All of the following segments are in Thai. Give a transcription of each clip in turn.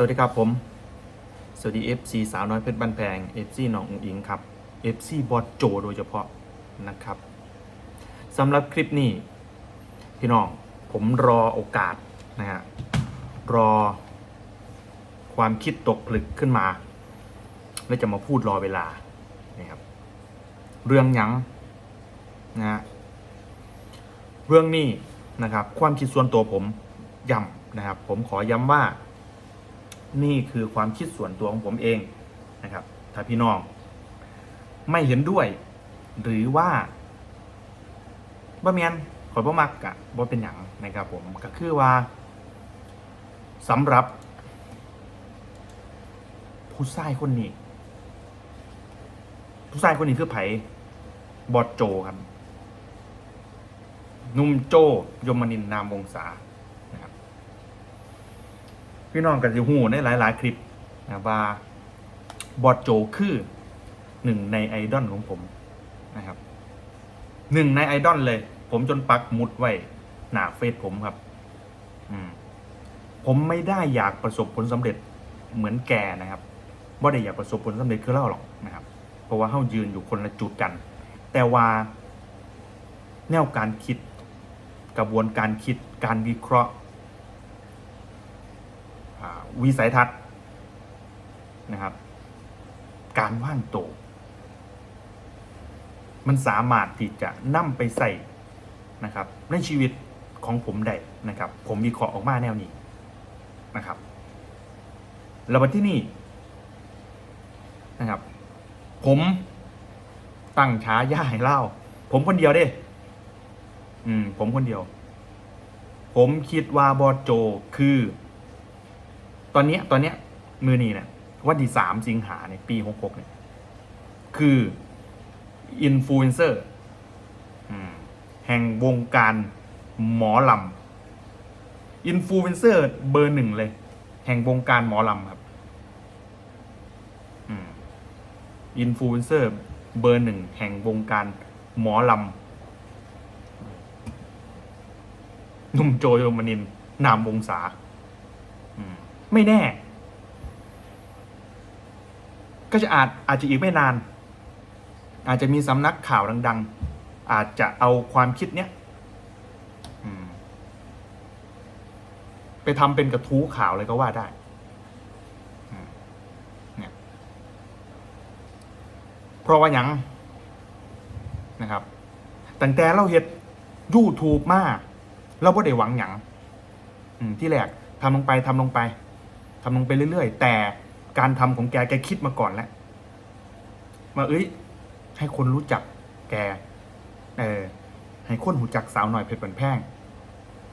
สวัสดีครับผม สวัสดี FC สาวน้อยเพชรบ้านแพง FC น้องอุ๋งอิงครับ FC บอสโจโดยเฉพาะนะครับสำหรับคลิปนี้ พี่น้องผมรอโอกาสนะฮะรอความคิดตกผลึกขึ้นมา แล้วจะมาพูดรอเวลานะครับเรื่องยังนะฮะเรื่องนี้นะครับ ความคิดส่วนตัวผมย้ำนะครับ ผมขอย้ำว่า นี่คือความคิดส่วนตัวของผมเองนะครับ ถ้าพี่น้อง ไม่เห็นด้วย หรือว่าบ่เมียนขอยบ่มักกะบ่เป็นหยังนะครับผมก็คือว่าสำหรับ ผู้ชายคนนี้ ผู้ชายคนนี้คือไผบอดโจครับนุ่มโจยมนินนามวงศา พี่น้องกันจะหูในหลาย ๆ คลิปนะว่าบอดโจคือหนึ่งในไอดอลของผมนะครับหนึ่งในไอดอลเลย ผมจนปักหมุดไว้หนาเฟซผมครับ อืม ผมไม่ได้อยากประสบผลสำเร็จเหมือนแกนะครับว่ได้อยากประสบผลสำเร็จคือเล่าหรอกนะครับ เพราะว่าเขายืนอยู่คนละจุดกัน แต่ว่า แนวการคิด กระบวนการคิดการวิเคราะห์ วิสัยทัศน์นะครับ การว่างโต มันสามารถที่จะนำไปใส่นะครับ ในชีวิตของผมได้นะครับ ผมวิเคราะห์ออกมาแนวนี้นะครับแล้ววันที่นี่นะครับ ผมตั้งฉายาให้เล่า ผมคนเดียวเด้ อืม ผมคนเดียว ผมคิดว่าบอโจคือ อนนี้ตอนนี้มือนีเนี่ยวันที่สามสิงหาเนี่ยปีหกหกเนี่ยคืออินฟลูเอนเซอร์แห่งวงการหมอลำอินฟลูเอนเซอร์เบอร์หนึ่งเลย แห่งวงการหมอลำครับอินฟลูเอนเซอร์เบอร์หนึ่งแห่งวงการหมอลำหนุ่มโจโยมนินนามวงศา ไม่แน่ ก็จะอาจอาจจะอีกไม่นาน อาจจะมีสำนักข่าวดัง ๆ อาจจะเอาความคิดเนี้ยไปทำเป็นกระทู้ข่าวเลยก็ว่าได้เนี่ยเพราะว่าหยังนะครับตั้งแต่เราเห็ดยูทูบมาเราไม่ได้หวังหยังที่แรกทำลงไปทำลงไปำลงไปเรื่อยๆ แต่การทำของแกแกคิดมาก่อนแล้วว่าเอ้ย ให้คนรู้จักแก เออ ให้คนหูจักสาวหน่อยเพชรบันแพง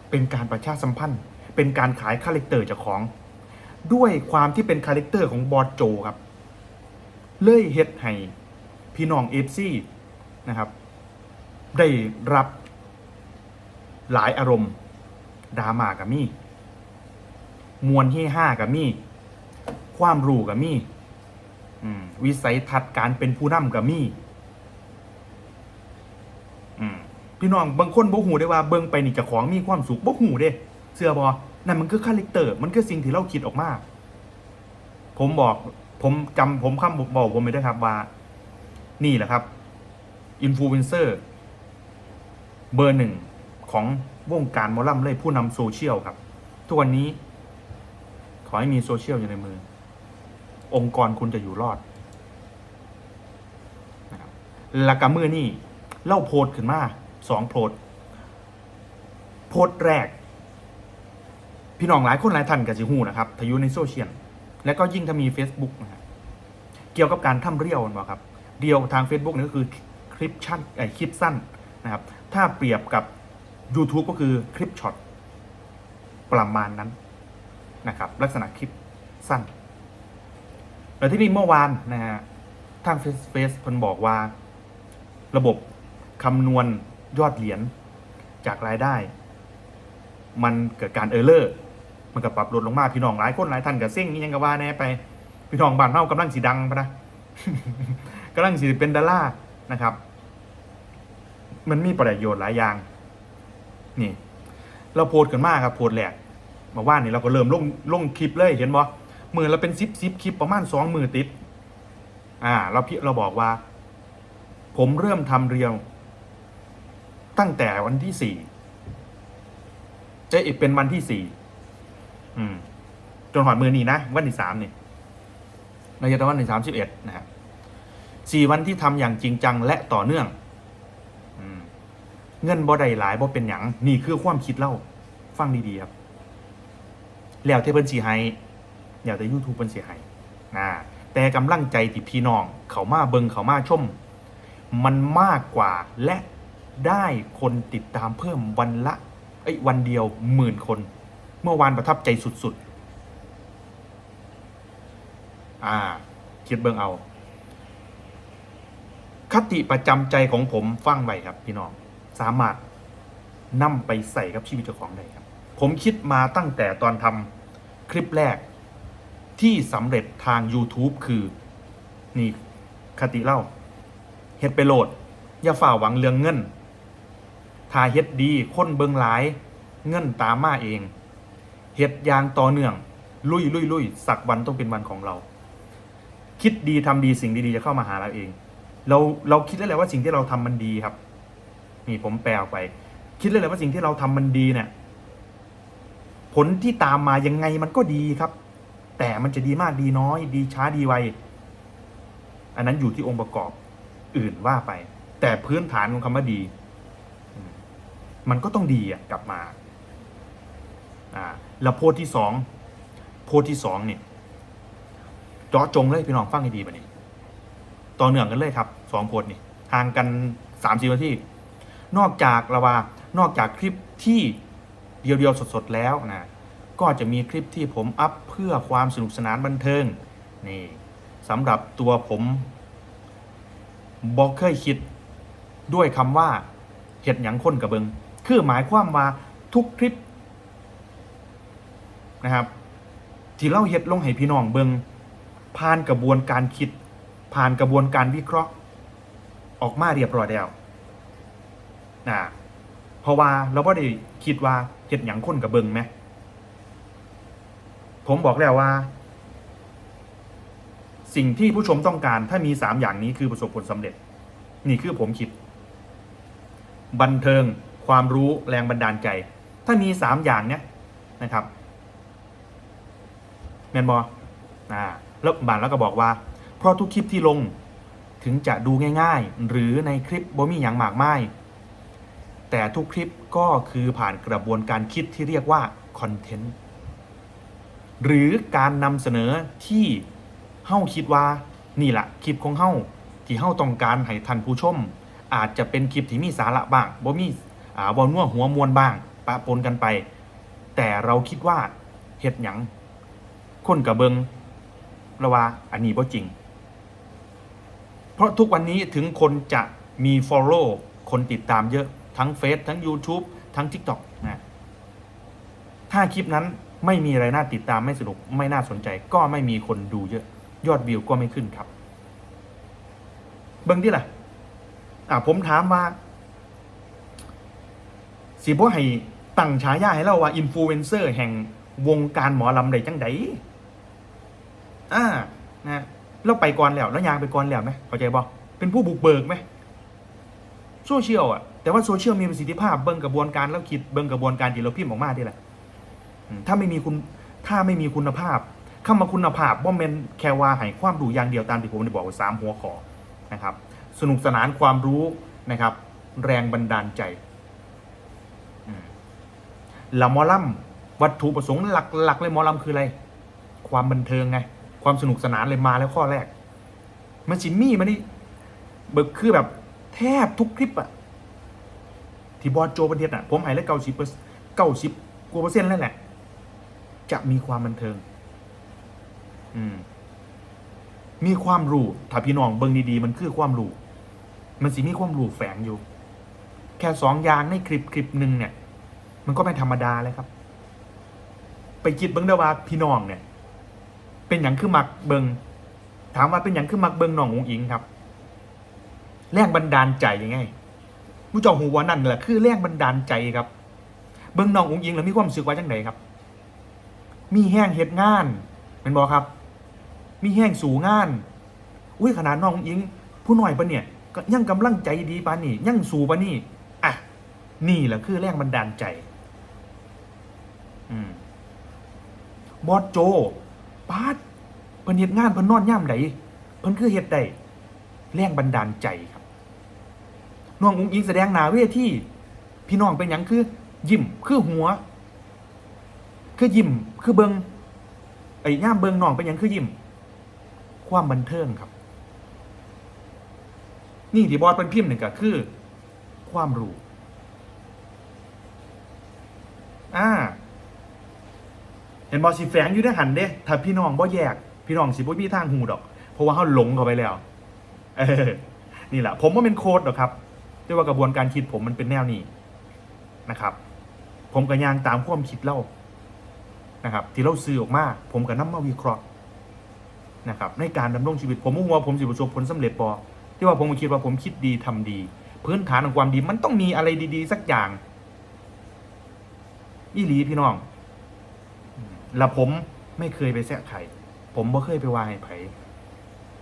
เป็นการประชาสัมพันธ์ เป็นการขายคาแรคเตอร์เจากของ ด้วยความที่เป็นคาแรคเตอร์ของบอสโจครับ เลยเฮ็ดให้พี่น้องเอฟซีนะครับ ได้รับหลายอารมณ์ดราม่ากับมี่ มวลที่ห้ากับมี่ความรู้กับมี่วิสัยทัศน์การเป็นผู้นำกับมี่พี่น้องบางคนบ่หูได้ว่าเบิ่งไปนี่จะของมีความสุขบ่หูเด้เสื้อบอนั่นมันคือคาแรคเตอร์ มันคือสิ่งที่เราคิดออกมา ผมบอกผมจำผมคำบอกผมไปด้วครับว่า นี่แหละครับอินฟลูเอนเซอร์เบอร์หนึ่งของวงการมอลำเลยผู้นำโซเชียลครับ ทุกวันนี้ อให้มีโซเชียลอยู่ในมือ องค์กรคุณจะอยู่รอดนะครับแล้วก็มือนี่เล่าโพสขึ้นมาสองโพสโพสแรก พี่น้องหลายคนหลายท่านกับจิหูนะครับทายุในโซเชียลและก็ยิ่งถ้ามี Facebook นะฮะเกี่ยวกับการทำเรียวนะรับเรียวทาง Facebook นี่ก็คือคลิปชั่นไอคลิปสั้นนะครับ ถ้าเปรียบกับ YouTube ก็คือคลิปช็อตประมาณนั้น นะครับลักษณะคลิปสั้นแล้วที่นี่เมื่อวานนะฮะทางเฟซเฟซเพิ่นบอกว่า ระบบคำนวณยอดเหรียญจากรายได้ มันเกิดการเออร์เลอร์มันก็ปรับลดลงมาพี่น้องหลายคนหลายท่านก็เซ็งนี่ยังก็ว่าแน่ไป พี่น้องบ้านเฮากำลังสีดังปะนะกำลังสีเป็นดอลลาร์นะครับ มันมีประโยชน์หลายอย่าง นี่ เราโพสต์กันมากครับโพสต์แหลก มาว่านี่เราก็เริ่มลงลงคลิปเลยเห็นบ่มือเราเป็นซิปซิปคลิปประมาณสองมือติด อ่า เราพี่เราบอกว่า ผมเริ่มทำเรียว ตั้งแต่วันที่สี่จะอีกเป็นวันที่สี่อืม จนหอดมือนี้นะวันที่สามนี่ในยวันที่สามสิบเอ็ดนะครับสี่วันที่ทำอย่างจริงจังและต่อเนื่องเงินบ่ได้หลายบ่เป็นหยังนี่คือความคิดเล่า ฟังดีๆครับ แล้วที่เพิ่นสิให้แล้วแต่ YouTube เพิ่นสิให้นะแต่กำลังใจที่พี่น้องเขามาเบิงเขามาชม มันมากกว่าและได้คนติดตามเพิ่มวันละไอ้วันเดียวหมื่นคน เมื่อวานประทับใจสุดๆ อ่าคิดเบิงเอา คติประจำใจของผมฟังไว้ครับพี่น้อง สามารถนำไปใส่กับชีวิตเจ้าของได้ครับ ผมคิดมาตั้งแต่ตอนทำ ลิปแรกที่สำเร็จทาง YouTube คือ นี่คติเล่าเฮ็ดไปโหลด อย่าฝ่าหวังเรื่องเงินถ้าเฮ็ดดีคนเบิงหลาย เงินตามมาเองเฮ็ดยางต่อเนื่อง ลุยลุยลุยสักวันต้องเป็นวันของเรา คิดดีทำดีสิ่งดีๆจะเข้ามาหาเราเอง เราเราคิดได้วแหล้วว่าสิ่งที่เราทำมันดีครับ นี่ผมแปลออกไป คิดเลยเลยว่าสิ่งที่เราทำมันดีเนี่ย ผลที่ตามมายังไงมันก็ดีครับ แต่มันจะดีมากดีน้อย ดีช้าดีไว อันนั้นอยู่ที่องค์ประกอบอื่นว่าไป แต่พื้นฐานของคำว่าดี มันก็ต้องดีอะกลับมาอ่าแล้วโพสที่สองโพสที่สองเนี่ยจาะจงเลยพี่น้องฟังให้ดีป่ะนี่ต่อเนื่องกันเลยครับสองโพสนี่ห่างกันสามสิบนาทีนอกจากละว่านอกจากคลิปที่ เดียวๆสดๆแล้วนะก็จะมีคลิปที่ผมอัพเพื่อความสนุกสนานบันเทิงนี่สำหรับตัวผมบอกเคยคิดด้วยคำว่าเห็ดหยังคนกับเบิง คือหมายความว่าทุกคลิปนะครับที่เราเห็ดลงให้พี่น้องเบิงผ่านกระบวนการคิด ผ่านกระบวนการวิเคราะห์ ออกมาเรียบร้อยแล้วนะ เพราะว่าเราไม่ได้คิดว่าเห็ดหยังคนกับเบิงไหม ผมบอกแล้วว่า สิ่งที่ผู้ชมต้องการถ้ามีสามอย่างนี้คือประสบผลสำเร็จ นี่คือผมคิด บันเทิงความรู้แรงบันดาลใจ ถ้ามีสามอย่างเนี้ยนะครับแมนบออ่าแล้วบานแล้วก็บอกว่า เพราะทุกคลิปที่ลงถึงจะดูง่าย ๆ หรือในคลิปบ่มีอย่างมากมาย แต่ทุกคลิปก็คือผ่านกระบวนการคิดที่เรียกว่าคอนเทนต์หรือการนำเสนอที่เฮ้าคิดว่านี่แหละคลิปของเฮ้าที่เฮ้าต้องการให้ท่านผู้ชม อาจจะเป็นคลิปที่มีสาระบ้างบ่มีอ่าบอนัวหัวมวลบ้าง ปะปนกันไป แต่เราคิดว่าเฮ็ดหยังคนกับเบิงระว่าอันนี้บ่จริง เพราะทุกวันนี้ถึงคนจะมี Follow คนติดตามเยอะ ทั้งเฟซทั้ง YouTube ทั้ง TikTok นะถ้าคลิปนั้นไม่มีอะไรน่าติดตามไม่สนุกไม่น่าสนใจ ก็ไม่มีคนดูเยอะยอดวิวก็ไม่ขึ้นครับ เบิ่งที่ล่ะ อ่าผมถามว่าสิบ่ให้ตั้งฉายาให้เราว่าอินฟลูเอนเซอร์แห่งวงการหมอลำได้จังไดอ่านะเราไปก่อนแล้วแล้วยางไปก่อนแล้วไหมเข้าใจบ่เป็นผู้บุกเบิกไหมโซเชียลอะ แต่ว่าโซเชียลมีประสิทธิภาพเบิ่งกระบวนการแล้วคิดเบิ่งกระบวนการที่เราพิมพ์ออกมาที่แหละถ้าไม่มีคุณถ้าไม่มีคุณภาพคำว่าคุณภาพบ่แมนแค่ว่าให้ความรู้อย่างเดียวตามที่ผมได้บอกไว้สามหัวข้อนะครับ สนุกสนานความรู้นะครับ แรงบันดาลใจอืมแล้วหมวัตถุประสงค์หลักๆเลยมอลำคืออะไร ความบันเทิงไง ความสนุกสนานเลยมาแล้วข้อแรก มันจิมมี่มันนี่เบิกคือแบบแทบทุกคลิปอะ ที่บอสโจประเทศอะผมใหายเลยเก้าสิบเก้าสิบกว่าเปอร์เซ็นต์แล้วแหละจะมีความบันเทิง อืม มีความรู้ถ้าพี่น้องเบิ่งดีๆมันคือความรู้มันสิมีความรู้แฝงอยู่ แค่สองอย่างในคลิปคลิปหนึ่งเนี่ย มันก็ไม่ธรรมดาเลยครับ ไปคิดเบิ่งเด้อว่าพี่น้องเนี่ย เป็นอย่างคือมักเบิงถามว่าเป็นอย่างคือมักเบิงน้ององอิงครับ แรงบันดาลใจยังไง ผู้จ้าหูว่านั่นแหละคือแรงบันดาลใจครับ เบิงน้ององอิงแล้วมีความรู้สึกว่าจังไดครับ มีแห้งเหตุงานเป็นบอครับ มีแห้งสูงงาน อุ้ยขนาดน้องอุ้งอิง ผู้หน่อยปะเนี่ยก็ยังกำลังใจดีปานี่ยังสูปะนี่อะนี่แหละคือแรงบันดาลใจ อืมบอสโจปาดเพิ่นเฮ็ดงานเพิ่นนอนย่ำใดเพิ่นคือเฮ็ดได้แรงบันดาลใจ น้องอุ้งอิงแสดงหนาเวทีพี่น้องเป็นหยังคือ ยิ้มคือหัว คือยิ้มคือเบิงไอ้ย่ามเบิงน้องเป็นหยังคือยิ้มความบันเทิงครับ นี่ที่บอสเป็นพิมพ์หนึ่งก็คือ ความรู้อ่าเห็นบอสิแฝงอยู่ในหันเด้ถ้าพี่น้องบ่แยก พี่น้องสิบ่มีทางหูดอก เพราะว่าเขาหลงเข้าไปแล้ว เออ นี่แหละ ผมว่าเป็นโค้ดหรอกครับ เรียกว่ากระบวนการคิดผมมันเป็นแนวนี้นะครับ ผมก็ย่างตามความคิดเล่านะครับ ที่เราซื้อออกมาผมก็นํมาวิเคราะห์นะครับ ในการดำรงชีวิตผมมุ่งว่าผมสิประสบผลสำเร็จปอที่ว่าผมคิดว่าผมคิดดีทำดี พื้นฐานของความดีมันต้องมีอะไรดี ๆ สักอย่างอีหลีพี่น้องแล้วผมไม่เคยไปแซะใครผมบ่เคยไปวาให้ไผ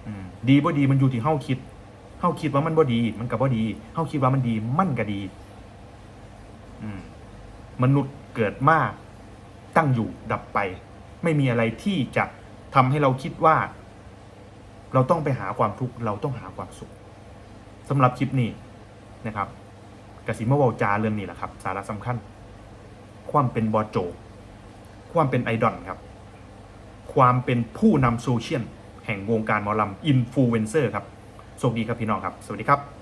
อืมดีบ่ดีมันอยู่ที่เฮาคิด เฮาคิดว่ามันบ่ดี มันก็บ่ดีเฮาคิดว่ามันดีมันก็ดี อืมมนุษย์เกิดมาตั้งอยู่ดับไป ไม่มีอะไรที่จะทำให้เราคิดว่า เราต้องไปหาความทุกข์เราต้องหาความสุขสำหรับคลิปนี้นะครับกสิมาวาจาเรื่องนี้แหละครับ สาระสำคัญ ความเป็นบอโจ ความเป็นไอดอลครับ ความเป็นผู้นำโซเชียลแห่งวงการหมอลำอินฟลูเอนเซอร์ครับ โชคดีครับพี่น้องครับ สวัสดีครับ